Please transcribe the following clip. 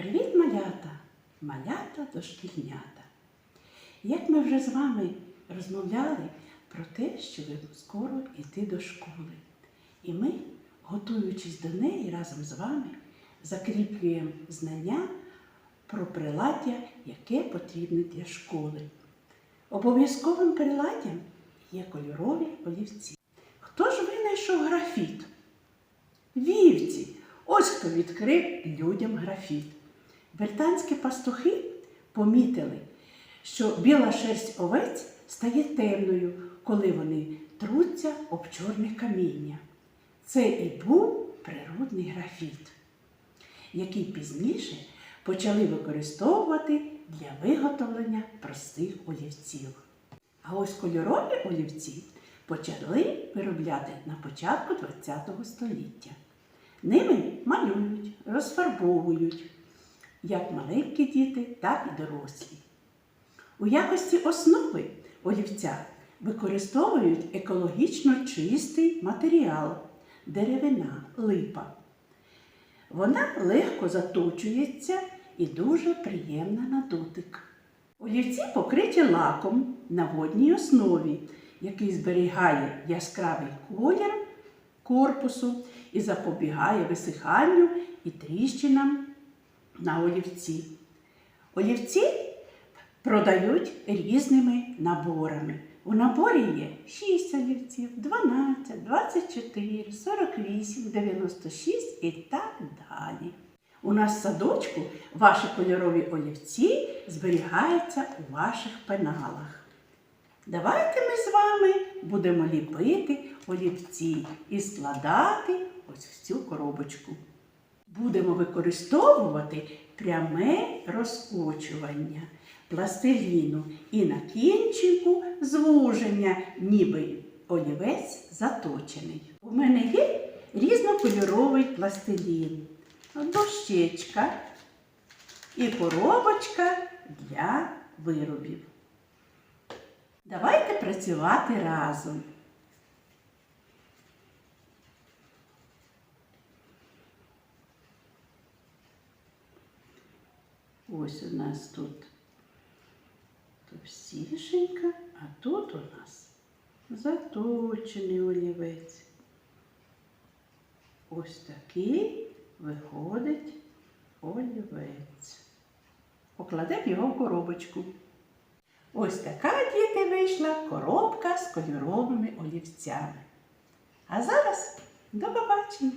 Привіт, малята, малята дошкільнята. Як ми вже з вами розмовляли про те, що ви скоро йти до школи. І ми, готуючись до неї разом з вами, закріплюємо знання про приладдя, яке потрібне для школи. Обов'язковим приладдям є кольорові олівці. Хто ж винайшов графіт? Вівці! Ось хто відкрив людям графіт. Британські пастухи помітили, що біла шерсть овець стає темною, коли вони труться об чорне каміння. Це і був природний графіт, який пізніше почали використовувати для виготовлення простих олівців. А ось кольорові олівці почали виробляти на початку ХХ століття. Ними малюють, розфарбовують як маленькі діти, так і дорослі. У якості основи олівця використовують екологічно чистий матеріал деревина, липа. Вона легко заточується і дуже приємна на дотик. Олівці покриті лаком на водній основі, який зберігає яскравий колір корпусу і запобігає висиханню і тріщинам на олівці. Олівці продають різними наборами. У наборі є 6 олівців, 12, 24, 48, 96 і так далі. У нас в садочку ваші кольорові олівці зберігаються у ваших пеналах. Давайте ми з вами будемо ліпити олівці і складати ось в цю коробочку. Будемо використовувати пряме розкочування пластиліну і на кінчику звуження, ніби олівець заточений. У мене є різнокольоровий пластилін, дощечка і коробочка для виробів. Давайте працювати разом. Ось у нас тут товстішенька, а тут у нас заточений олівець. Ось такий виходить олівець. Покладемо його в коробочку. Ось така, діти, вийшла коробка з кольоровими олівцями. А зараз до побачення!